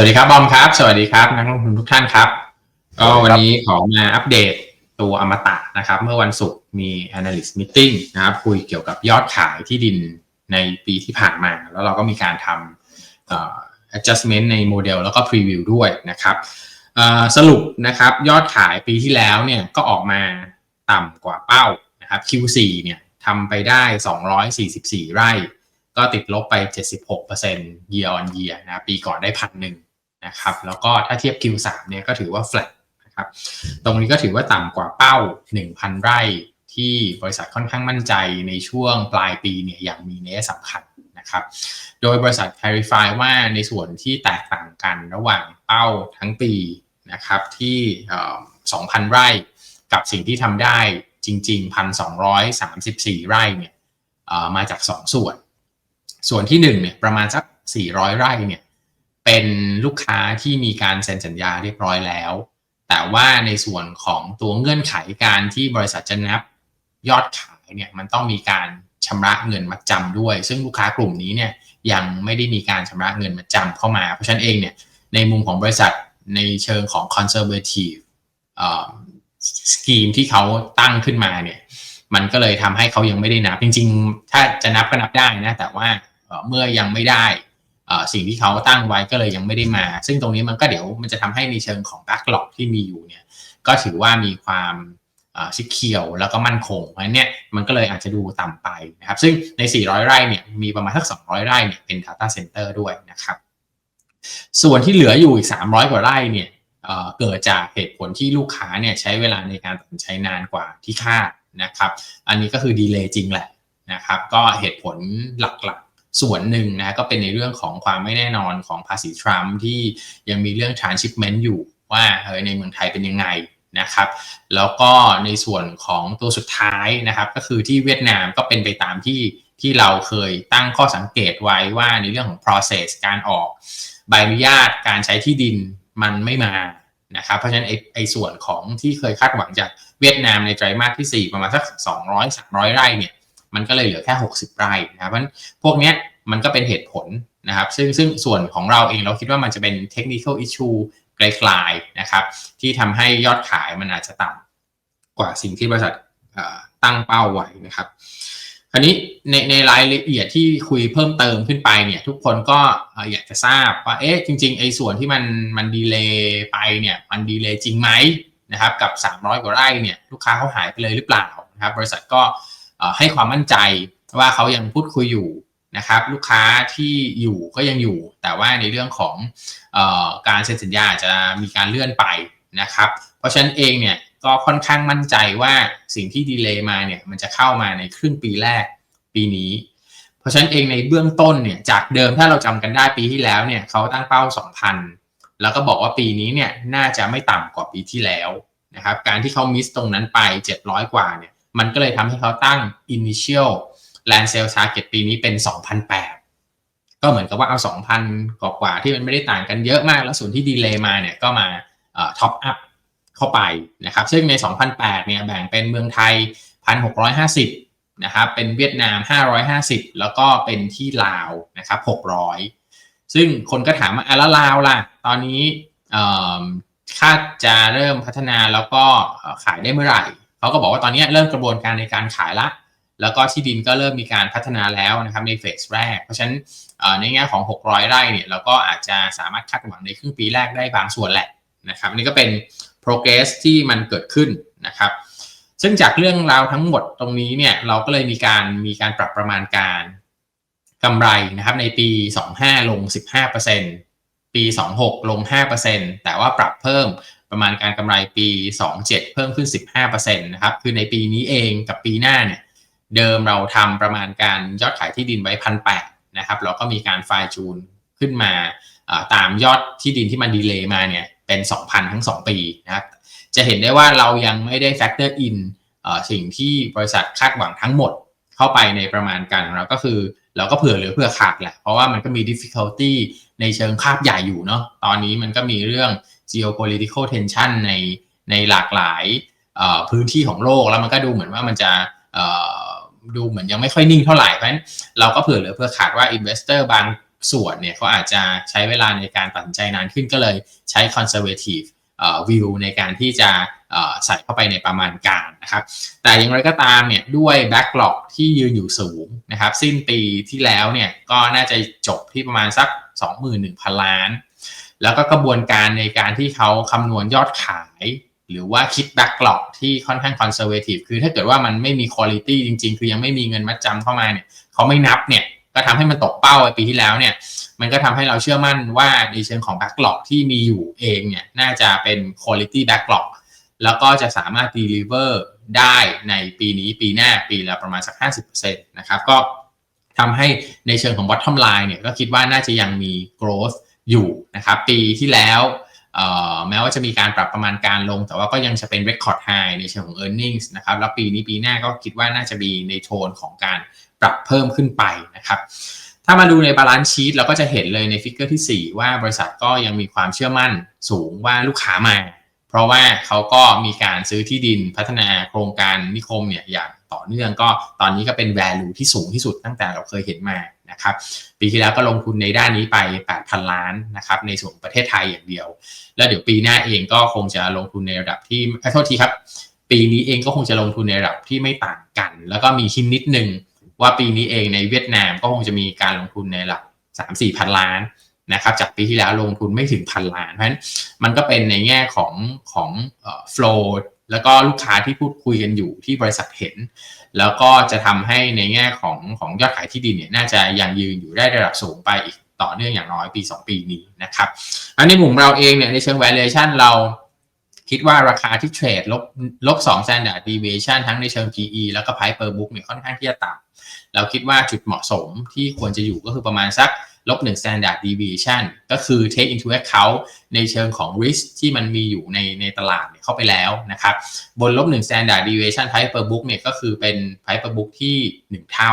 วัสดีครับบอมครับ สวัสดีครับนักลงทุนทุกท่านครับ ก็วันนี้ขอมาอัปเดตตัวอมตะนะครับ เมื่อวันศุกร์มี analyst meeting นะครับคุยเกี่ยวกับยอดขายที่ดินในปีที่ผ่านมา แล้วเราก็มีการทำ adjustment ในโมเดลแล้วก็ preview ด้วยนะครับสรุปนะครับยอดขายปีที่แล้วเนี่ยก็ออกมาต่ำกว่าเป้านะครับ Q4 เนี่ยทำไปได้ 244 ไร่ ก็ติดลบไป 76% year on year นะปีก่อนได้พันหนึ่ง นะครับแล้วก็ถ้าเทียบ Q3 เนี่ยก็ถือว่า flat นะครับตรงนี้ก็ถือว่าต่ำกว่าเป้า 1,000 ไร่ที่บริษัทค่อนข้างมั่นใจในช่วงปลายปีเนี่ยอย่างมีนัยสำคัญนะครับโดยบริษัท Clarify ว่าในส่วนที่แตกต่างกันระหว่างเป้าทั้งปีนะครับที่เอ่อ2,000 ไร่กับสิ่งที่ทำได้จริง ๆ 1,234 ไร่เนี่ยเอ่อมาจาก 2 ส่วน ส่วนที่1เนี่ยประมาณสัก 400 ไร่เนี่ย เป็นลูกค้าที่มีการเซ็นสัญญาเรียบร้อยแล้ว แต่ว่าในส่วนของตัวเงื่อนไขการที่บริษัทจะนับยอดขายเนี่ยมันต้องมีการชำระเงินมัดจำด้วย ซึ่งลูกค้ากลุ่มนี้เนี่ยยังไม่ได้มีการชำระเงินมัดจำเข้ามา เพราะฉะนั้นเองเนี่ยในมุมของบริษัทในเชิงของ conservative สกีมที่เขาตั้งขึ้นมาเนี่ยมันก็เลยทำให้เขายังไม่ได้นับ จริง ๆ ถ้าจะนับก็นับได้นะ แต่ว่าเมื่อยังไม่ได้ สิ่งที่เขาตั้งไว้ก็เลยยังไม่ได้มา ซึ่งตรงนี้มันก็เดี๋ยวมันจะทำให้ในเชิงของ backlog ที่มีอยู่เนี่ยก็ถือว่ามีความชิคเคียวแล้วก็มั่นคงเพราะนั้นเนี่ยมันก็เลยอาจจะดูต่ำไปนะครับซึ่งใน 400 ไร่เนี่ยมีประมาณสัก 200 ไร่เนี่ยเป็น data center ด้วยนะครับส่วนที่เหลืออยู่อีก 300 กว่าไร่เนี่ยเเกิดจากเหตุผลที่ลูกค้าเนี่ยใช้เวลาในการตัดสินใจนานกว่าที่คาดนะครับอันนี้ก็คือดีเลย์จริงแหละนะครับก็เหตุผลหลักๆ ส่วนหนึ่งนะก็เป็นในเรื่องของความไม่แน่นอนของภาษีทรัมป์ที่ยังมีเรื่อง transshipment อยู่ว่าเฮ้ยในเมืองไทยเป็นยังไงนะครับแล้วก็ในส่วนของตัวสุดท้ายนะครับก็คือที่เวียดนามก็เป็นไปตามที่ที่เราเคยตั้งข้อสังเกตไว้ว่าในเรื่องของ process การออกใบอนุญาตการใช้ที่ดินมันไม่มานะครับเพราะฉะนั้นไอ้ไอส่วนของที่เคยคาดหวังจากเวียดนามในไตรมาสที่ 4 ประมาณสัก 200 300 ไร่เนี่ย มันก็เลยเหลือแค่ 60 ไร่นะครับเพราะฉะนั้นพวกเนี้ยมันก็เป็นเหตุผลนะครับ ซึ่งซึ่งส่วนของเราเองเราคิดว่ามันจะเป็น technical issue ไกลๆนะครับ ที่ทำให้ยอดขายมันอาจจะต่ำกว่าสิ่งที่บริษัทตั้งเป้าไว้นะครับคราวนี้ในในรายละเอียดที่คุยเพิ่มเติมขึ้นไปเนี่ยทุกคนก็อยากจะทราบว่าเอ๊ะจริงๆไอ้ส่วนที่มันมันดีเลย์ไปเนี่ยมันดีเลย์จริงไหมนะครับกับ 300 กว่าไร่เนี่ยลูกค้าเขาหายไปเลยหรือเปล่านะครับบริษัทก็ ให้ความมั่นใจว่าเขายังพูดคุยอยู่นะครับลูกค้าที่อยู่ก็ยังอยู่ แต่ว่าในเรื่องของออการเซ็นสัญญาจะมีการเลื่อนไปนะครับ เพราะฉะนั้นเองเนี่ยก็ค่อนข้างมั่นใจว่าสิ่งที่ดีเลย์มาเนี่ยมันจะเข้ามาในครึ่งปีแรกปีนี้ เพราะฉะนั้นเองในเบื้องต้นเนี่ยจากเดิมถ้าเราจำกันได้ปีที่แล้วเนี่ยเขาตั้งเป้า 2,000 แล้วก็บอกว่าปีนี้เนี่ยน่าจะไม่ต่ำกว่าปีที่แล้วนะครับการที่เขามิสตรงนั้นไป 700 กว่าเนี่ย มันก็เลยทำให้เขาตั้ง initial land sale target ปีนี้เป็น 2,008 ก็เหมือนกับว่าเอา 2,000 กว่ากว่าที่มันไม่ได้ต่างกันเยอะมาก แล้วส่วนที่ดีเลย์มาเนี่ยก็มาท็อปอัพเข้าไปนะครับ ซึ่งใน 2008 เนี่ยแบ่งเป็นเมืองไทย 1,650 นะครับ เป็นเวียดนาม 550 แล้วก็เป็นที่ลาวนะครับ 600 ซึ่งคนก็ถามว่าอะแล้วลาวล่ะ ตอนนี้คาดจะเริ่มพัฒนาแล้วก็ขายได้เมื่อไหร่ เขาก็บอกว่าตอนนี้เริ่มกระบวนการในการขายละ แล้วก็ที่ดินก็เริ่มมีการพัฒนาแล้วนะครับในเฟสแรก เพราะฉะนั้นในแง่ของ 600 ไร่เนี่ยเราก็อาจจะสามารถคาดหวังในครึ่งปีแรกได้บางส่วนแหละนะครับนี่ก็เป็น progress ที่มันเกิดขึ้นนะครับซึ่งจากเรื่องราวทั้งหมดตรงนี้เนี่ยเราก็เลยมีการมีการปรับประมาณการกำไรนะครับในปี 25 ลง 15% ปี 26 ลง 5%แต่ว่าปรับเพิ่มประมาณการกำไรปี 27 เพิ่มขึ้น 15%นะครับ คือในปีนี้เองกับปีหน้าเนี่ย เดิมเราทำประมาณการยอดขายที่ดินไว้พันแนะครับเราก็มีการไฟจูนขึ้นมาตามยอดที่ดินที่มันดีเลย์มาเนี่ยเป็น 2,000 ทั้ง 2 ปีนะครับ จะเห็นได้ว่าเรายังไม่ได้ factor in สิ่งที่บริษัทคาดหวังทั้งหมดเข้าไปในประมาณการของเราก็คือ เราก็เผื่อเหลือเผื่อขาดแหละ เพราะว่ามันก็มี difficulty ในเชิงภาพใหญ่อยู่เนาะตอนนี้มันก็มีเรื่อง geopolitical tension ในในหลากหลายพื้นที่ของโลกแล้วมันก็ดูเหมือนว่ามันจะดูเหมือนยังไม่ค่อยนิ่งเท่าไหร่เพราะฉะนั้นเราก็เผื่อเหลือเผื่อขาดว่า investor บางส่วนเนี่ยเขาอาจจะใช้เวลาในการตัดสินใจนานขึ้นก็เลยใช้ conservative วิวในการที่จะใส่เข้าไปในประมาณการนะครับ แต่อย่างไรก็ตามเนี่ยด้วย backlog ที่ยืนอยู่สูงนะครับ สิ้นปีที่แล้วเนี่ยก็น่าจะจบที่ประมาณสัก 21,000 ล้าน แล้วก็กระบวนการในการที่เขาคำนวณยอดขาย หรือว่าคิด backlog ที่ค่อนข้าง conservative คือถ้าเกิดว่ามันไม่มี quality จริง ๆ คือยังไม่มีเงินมัดจำเข้ามาเนี่ยเขาไม่นับเนี่ยก็ทำให้มันตกเป้าปีที่แล้วเนี่ย มันก็ทำให้เราเชื่อมั่นว่าในเชิงของ backlog ที่มีอยู่เองเนี่ยน่าจะเป็น quality backlog แล้วก็จะสามารถ deliver ได้ในปีนี้ปีหน้าปีละประมาณสัก 50%นะครับก็ทำให้ในเชิงของ bottom line เนี่ยก็คิดว่าน่าจะยังมี growth อยู่นะครับปีที่แล้วแม้ว่าจะมีการปรับประมาณการลง แต่ว่าก็ยังจะเป็น record high ในเชิงของ earnings นะครับแล้วปีนี้ปีหน้าก็คิดว่าน่าจะมีในโทนของการปรับเพิ่มขึ้นไปนะครับ ถ้ามาดูในบาลานซ์ชีตเราก็จะเห็นเลยในฟิกเกอร์ที่ 4 ว่าบริษัทก็ยังมีความเชื่อมั่นสูงว่าลูกค้ามา เพราะว่าเขาก็มีการซื้อที่ดินพัฒนาโครงการนิคมเนี่ยอย่างต่อเนื่องก็ตอนนี้ก็เป็น value ที่สูงที่สุดตั้งแต่เราเคยเห็นมานะครับปีที่แล้วก็ลงทุนในด้านนี้ไป 8,000 ล้านนะครับในส่วนประเทศไทยอย่างเดียว แล้วเดี๋ยวปีหน้าเองก็คงจะลงทุนในระดับที่โทษทีครับ ปีนี้เองก็คงจะลงทุนในระดับที่ไม่ต่างกัน แล้วก็มีคิดนิดนึง ว่าปีนี้เองในเวียดนามก็คงจะมีการลงทุนในหลักสามสี่พันล้านนะครับจากปีที่แล้วลงทุนไม่ถึงพันล้าน เพราะฉะนั้นมันก็เป็นในแง่ของของเอ่อ flow แล้วก็ลูกค้าที่พูดคุยกันอยู่ที่บริษัทเห็น แล้วก็จะทำให้ในแง่ของของยอดขายที่ดินเนี่ยน่าจะยังยืนอยู่ได้ระดับสูงไปอีกต่อเนื่องอย่างน้อยปี 2 ปีนี้นะครับอันในมุมเราเองเนี่ยในเชิง valuation เราคิดว่าราคาที่เทรดลบลบ2 standard deviation ทั้งในเชิง PE แล้วก็ price per book เนี่ยค่อนข้างที่จะต่ำ เราคิดว่าจุดเหมาะสมที่ควรจะอยู่ก็คือประมาณสักลบ1 standard deviation ก็คือ take into account ในเชิงของ risk ที่มันมีอยู่ในในตลาดเข้าไปแล้วนะครับ บนลบ1 standard deviation price per book เนี่ยก็คือเป็น price per book ที่ 1 เท่า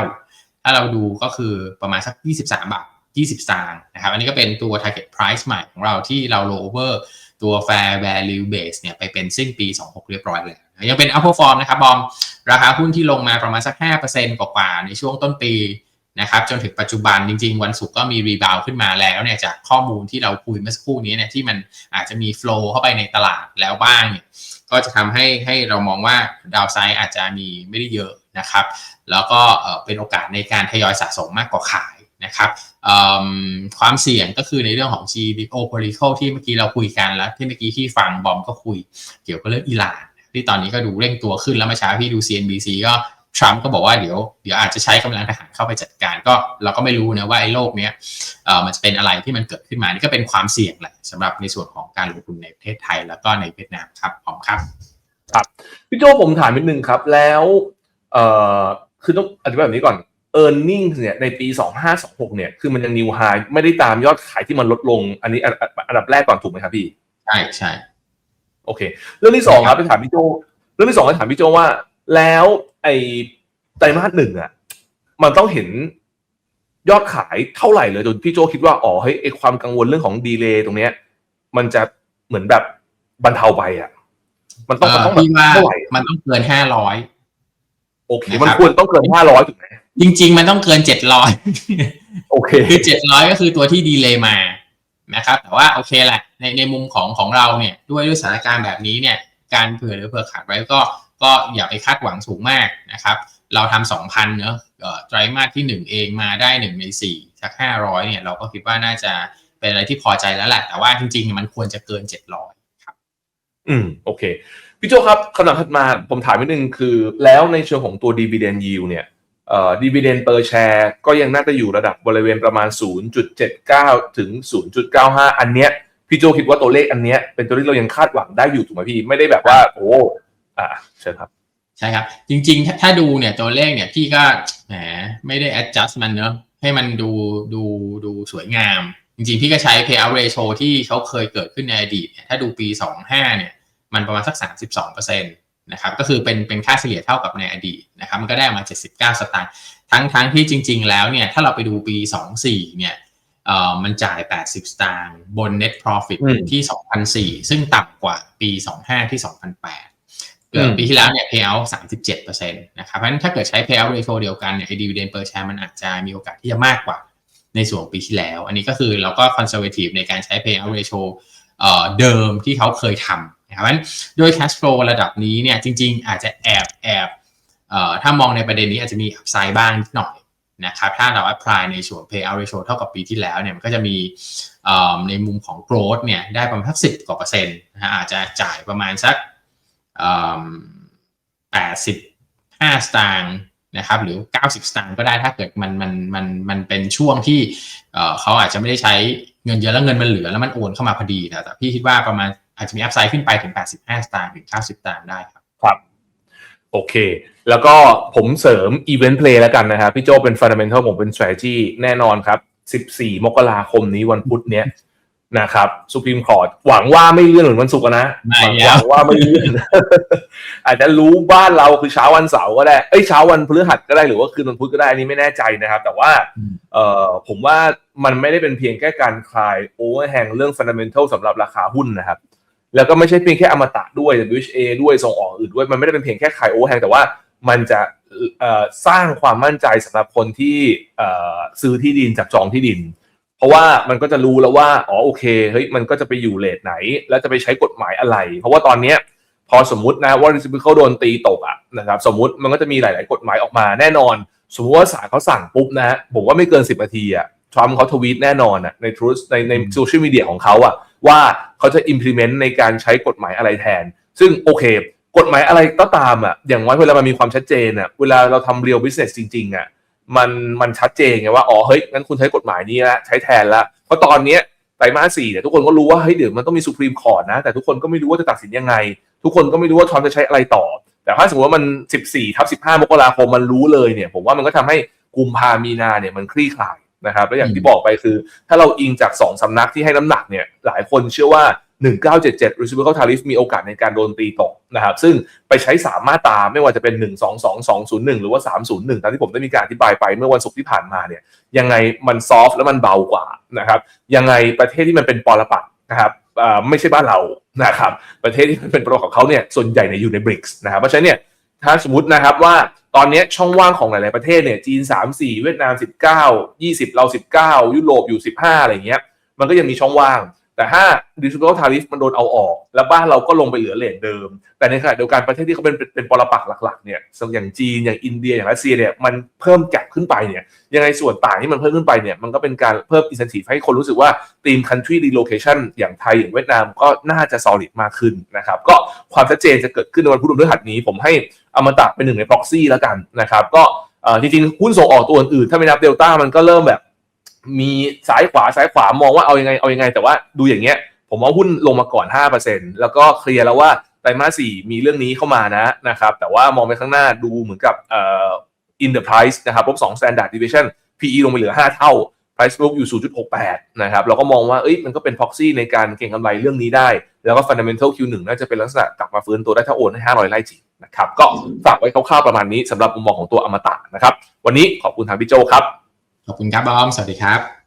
ถ้าเราดูก็คือประมาณสัก 23 บาท 20สตางค์นะครับ อันนี้ก็เป็นตัว target price ใหม่ของเราที่เรา roll over ตัว fair value base เนี่ยไปเป็นสิ้นปี 26 เรียบร้อยแล้วยังเป็น outperform นะครับบอมราคาหุ้นที่ลงมาประมาณสัก 5%กว่าๆในช่วงต้นปีนะครับจนถึงปัจจุบันจริง ๆ วันศุกร์ก็มีรีบาวขึ้นมาแล้วเนี่ยจากข้อมูลที่เราคุยเมื่อสักครู่นี้เนี่ยที่มันอาจจะมีโฟล์เข้าไปในตลาดแล้วบ้างเนี่ยก็จะทำให้ให้เรามองว่าดาวไซด์อาจจะมีไม่ได้เยอะนะครับ แล้วก็เป็นโอกาสในการทยอยสะสมมากกว่าขาย นะครับความเสี่ยงก็คือในเรื่องของ geopolitical ที่เมื่อกี้เราคุยกันแล้ว ที่เมื่อกี้ที่ฟังบอมก็คุย เกี่ยวกับเรื่องอิหร่านที่ตอนนี้ก็ดูเร่งตัวขึ้นแล้วเมื่อเช้าพี่ดู CNBC ก็ทรัมป์ก็บอกว่าเดี๋ยวเดี๋ยวอาจจะใช้กำลังทหารเข้าไปจัดการก็เราก็ไม่รู้นะว่าไอ้โลกเนี้ยเออมันจะเป็นอะไรที่มันเกิดขึ้นมานี่ก็เป็นความเสี่ยงแหละสำหรับในส่วนของการลงทุนในประเทศไทยแล้วก็ในเวียดนามครับพร้อมครับครับพี่โจผมถามนิดนึงครับแล้วเออคือต้องอธิบายแบบนี้ก่อน e a r n i n g เนี่ยในปี 2526 เนี่ยคือมันยังนิวไฮไม่ได้ตามยอดขายที่มันลดลง อันนี้อันดับแรกก่อนถูกไหมครับพี่ ใช่ใช่โอเค เรื่องที่สองครับไปถามพี่โจเรื่องที่สองไปถามพี่โจว่า แล้วไอ้ไตรมาสหนึ่งอะมันต้องเห็นยอดขายเท่าไหร่เลยจนพี่โจคิดว่าอ๋อเฮ้ยไอความกังวลเรื่องของดีเลย์ตรงเนี้ย มันจะเหมือนแบบบรรเทาไปอะ มันต้องมันต้องแบบเท่าไหร่มันต้องเกินห้าร้อย โอเคมันควรต้องเกินห้าร้อยถูกไหมจริง ๆ มันต้องเกินเจ็ดร้อยโอเคคือเจ็ดร้อยก็คือตัวที่ดีเลย์มานะครับแต่ว่าโอเคแหละในในมุมของของเราเนี่ยด้วยด้วยสถานการณ์แบบนี้เนี่ยการเผื่อหรือเผื่อขาดไว้ก็ก็อย่าไปคาดหวังสูงมากนะครับเราทำสองพันเนอะไตรมาสที่หนึ่งเองมาได้หนึ่งในสี่สักห้าร้อยเนี่ยเราก็คิดว่าน่าจะเป็นอะไรที่พอใจแล้วแหละแต่ว่าจริงๆ มันควรจะเกินเจ็ดร้อยครับ อืมโอเค พี่โจครับคำถามถัดมาผมถามนิดนึงคือ แล้วในเชิงของตัว dividend yield เนี่ยเอ่อ dividend per share ก็ยังน่าจะอยู่ระดับบริเวณประมาณ 0.79 ถึง 0.95 อันเนี้ยพี่โจคิดว่าตัวเลขอันเนี้ยเป็นตัวเลขเรายังคาดหวังได้อยู่ถูกไหมพี่ ไม่ได้แบบว่า โอ้อ่าเชิญครับใช่ครับ จริงๆ ถ้าดูเนี่ยตัวเลขเนี่ยพี่ก็แหมไม่ได้ adjust มันเนอะให้มันดูดูดูสวยงาม จริงๆ พี่ก็ใช้ payout ratio ที่เขาเคยเกิดขึ้นในอดีตเนี่ยถ้าดูปี 25เนี่ย มันประมาณสัก 32%นะครับก็คือเป็นเป็นค่าเฉลี่ยเท่ากับในอดีตนะครับมันก็ได้มา 79 สตางค์ทั้งทั้งที่จริง ๆ แล้วเนี่ยถ้าเราไปดูปี 24 เนี่ยเอ่อมันจ่าย 80 สตางค์บน net profit ที่ 2004 ซึ่งต่ำกว่าปี 25 ที่ 2008 เกิดปีที่แล้วเนี่ย payout 37%นะครับเพราะฉะนั้นถ้าเกิดใช้ payout ratio เดียวกันเนี่ย dividend per share มันอาจจะมีโอกาสที่จะมากกว่าในส่วนของปีที่แล้ว อันนี้ก็คือเราก็คอนเซอร์เวทีฟในการใช้ payout ratio เอ่อเดิมที่เขาเคยทำนะครับ เพราะฉะนั้นโดย cash flow ระดับนี้เนี่ยจริงๆ อาจจะแอบแอบถ้ามองในประเด็นนี้อาจจะมี upside บ้างนิดหน่อยนะครับถ้าเรา apply ในส่วน payout ratio เท่ากับปีที่แล้วเนี่ยมันก็จะมีในมุมของ growth เนี่ยได้ประมาณสักสิบกว่าเปอร์เซ็นต์นะฮะอาจจะจ่ายประมาณสักแปดสิบห้าสตางค์นะครับหรือ 90 สตางค์ก็ได้ถ้าเกิดมันมันมันมันเป็นช่วงที่เขาอาจจะไม่ได้ใช้เงินเยอะแล้วเงินมันเหลือแล้วมันโอนเข้ามาพอดีแต่แต่พี่คิดว่าประมาณ อาจจะมีอัพไซด์ขึ้นไปถึง 85 สตางค์ถึง 90 สตางค์ได้ครับ ครับ โอเค แล้วก็ผมเสริม Event Play แล้วกันนะครับ พี่โจเป็น Fundamental ผมเป็น Strategy แน่นอนครับ 14 มกราคมนี้วันพุธเนี้ยนะครับสุพ r มคอร์ t หวังว่าไม่เลื่อนเหมือนวันศุกร์อะนะไม่หวังว่าไม่เลื่อนอาจจะรู้บ้านเราคือเช้าวันเสาร์ก็ได้เอ้ยเช้าวันพฤหัสก็ได้หรือว่าคืนวันพุธก็ได้อันนี้ไม่แน่ใจนะครับ แต่ว่าอืมเอ่อผมว่ามันไม่ได้เป็นเพียงแค่การคลายโอเวอร์แฮงเรื่อง Fundamental สำหรับราคาหุ้นนะครับ แล้วก็ไม่ใช่เพียงแค่อมตะด้วย WHA ด้วยส่งออกอื่นด้วย มันไม่ได้เป็นเพียงแค่ขายโอแฮงแต่ว่ามันจะสร้างความมั่นใจสำหรับคนที่ซื้อที่ดินจากจองที่ดิน เพราะว่ามันก็จะรู้แล้วว่าอ๋อโอเคเฮ้ยมันก็จะไปอยู่เลทไหน แล้วจะไปใช้กฎหมายอะไร เพราะว่าตอนเนี้ยพอสมมตินะว่า reciprocal โดนตีตกอะนะครับสมมติมันก็จะมีหลาย ๆ กฎหมายออกมาแน่นอน สมมติว่าศาลเขาสั่งปุ๊บนะผมว่าไม่เกิน 10นาทีอะทรัมป์เขาทวีตแน่นอนอะในทรูสในในโซเชียลมีเดียของเขาอะ ว่าเขาจะ implement ในการใช้กฎหมายอะไรแทน ซึ่งโอเค กฎหมายอะไรก็ตามอะอย่างว่าเวลามันมีความชัดเจนอะเวลาเราทำ real business จริงๆอะมันมันชัดเจนไงว่าอ๋อเฮ้ยงั้นคุณใช้กฎหมายนี้ละใช้แทนละเพราะตอนเนี้ยไตรมาสสี่เนี่ยทุกคนก็รู้ว่าเฮ้ยเดี๋ยวมันต้องมีสุพรีมคอร์ t นะ แต่ทุกคนก็ไม่รู้ว่าจะตัดสินยังไง ทุกคนก็ไม่รู้ว่าทรัมป์จะใช้อะไรต่อ แต่ถ้าสมมติว่ามัน 14ทับ15 มกราคมมันรู้เลยเนี่ย ผมว่ามันก็ทำให้กุมภามีนาเนี่ยมันคลี่คลาย นะครับแล้วอย่างที่บอกไปคือ ถ้าเราอิงจาก 2สำนักที่ให้น้ำหนักเนี่ยหลายคนเชื่อว่า 1977 reciprocal tariff มีโอกาสในการโดนตีตกนะครับซึ่งไปใช้3มาตราไม่ว่าจะเป็น 122 201 หรือว่า 301ตามที่ผมได้มีการอธิบายไปเมื่อวันศุกร์ที่ผ่านมาเนี่ยยังไงมันซอฟต์แล้วมันเบากว่านะครับยังไงประเทศที่มันเป็นปรปักษ์นะครับอ่าไม่ใช่บ้านเรานะครับประเทศที่มันเป็นปรปักษ์ของเขาเนี่ยส่วนใหญ่เนี่ยอยู่ในบริกส์นะครับเพราะฉะนั้นเนี่ย ถ้าสมมตินะครับว่าตอนนี้ช่องว่างของหลาย ๆ ประเทศเนี่ยจีน 3 4 เวียดนาม 19 20 เรา 19 ยุโรปอยู่ 15 อะไรอย่างเงี้ยมันก็ยังมีช่องว่าง แต่ถ้า reciprocal tariff มันโดนเอาออก แล้วบ้านเราก็ลงไปเหลือเลทเดิม แต่ในขณะเดียวกันประเทศที่เขาเป็นเป็นปรปักษ์หลักๆเนี่ยอย่างจีนอย่างอินเดียอย่างรัสเซียเนี่ยมันเพิ่มแก็บขึ้นไปเนี่ยยังไงส่วนต่างที่มันเพิ่มขึ้นไปเนี่ยมันก็เป็นการเพิ่ม incentive ให้คนรู้สึกว่า team country relocation อย่างไทยอย่างเวียดนามก็น่าจะ solid มากขึ้นนะครับก็ความชัดเจนจะเกิดขึ้นในวันพุธพฤหัสนี้ ผมให้อมตะเป็นหนึ่งใน proxy แล้วกันนะครับก็จริงๆหุ้นส่งออกตัวอื่นถ้าไม่นับเดลต้ามันก็เริ่มแบบ มีซ้ายขวาซ้ายขวามองว่าเอายังไงเอายังไง แต่ว่าดูอย่างเงี้ย ผมว่าหุ้นลงมาก่อน 5%แล้วก็เคลียร์แล้วว่าไตรมาสสี่มีเรื่องนี้เข้ามานะนะครับแต่ว่ามองไปข้างหน้าดูเหมือนกับเอ่อ in the price นะครับลบ2 standard deviation PE ลงไปเหลือ 5 เท่า price book อยู่ 0.68 นะครับเราก็มองว่าเอ้ยมันก็เป็น proxy ในการเก็งกำไรเรื่องนี้ได้ แล้วก็ fundamental Q1 น่าจะเป็นลักษณะกลับมาฟื้นตัวได้ถ้าโอนให้ 500 ไร่จริงนะครับก็ฝากไว้คร่าวๆประมาณนี้สำหรับมุมมองของตัวอมตะนะครับวันนี้ขอบคุณทางพี่โจครับ ขอบคุณครับบอม สวัสดีครับ